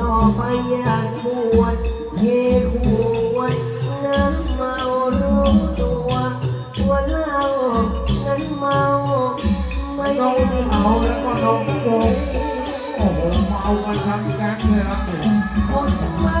ต่อไปอยากบวชเทขวดน้ำเมารู้ตัวว่าเหล้านั้นเมาไม่น้องเมาแล้วก็น้องโกงโอ้โหเมากันทั้งแก๊งเลยครับเนี่ยคนเมา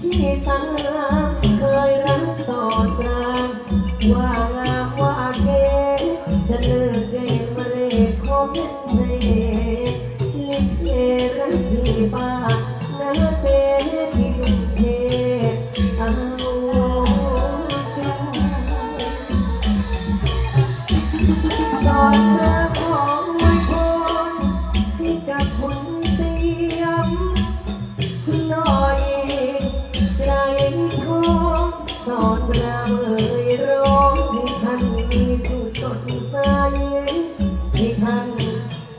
กมีมากมายเมาเมามากซ้ำซากแล้วเรื่องผ่านคนกับเธอไม่ทันสุดท้ายเดินขวางถนนเดินบนน้ำลายที่เล่นง่ายเดินสายโซเซที่เพื่อนญาติมิตรที่ติดที่ตาเคยรักต่อตราว่างามว่าเกจะเลิกเกมาเลขอเป็นเมลิเกรักพี่ป้า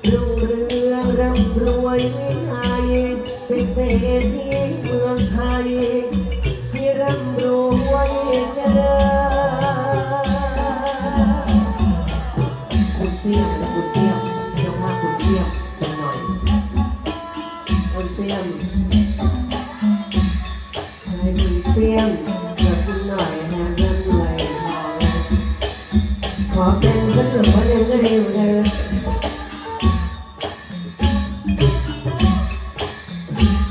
รุ่งเรืองร่ำรวยไม่หายเป็นเศรษฐีเมืองไทย ที่ร่ำรวยเจริญคุณเปรี้ยและคุณเปรี้ยเรียว่าคุณเปรี้ยวเป็นหน่อยคุณเปรี้ยให้คุณเปรี้ยวกับคุณหน่อยนะเรื่องรวยพอขอเป็นสักหนึ่งวันหนึ่งก็ดีเหมือนกันหากใครให้เพย์จะรับเอาไว้จะนเงินเดือน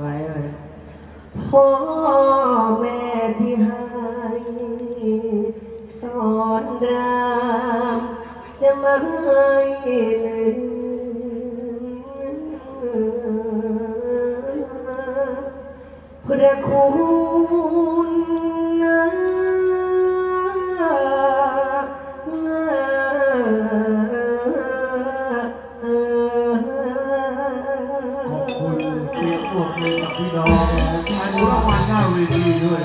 ไวไหวพ่อแม่ที่ให้สอนรามจะไม่ลืมพระคุณ มือกับพี่น้องอันรู้รางวัลหน้าเวทีด้วย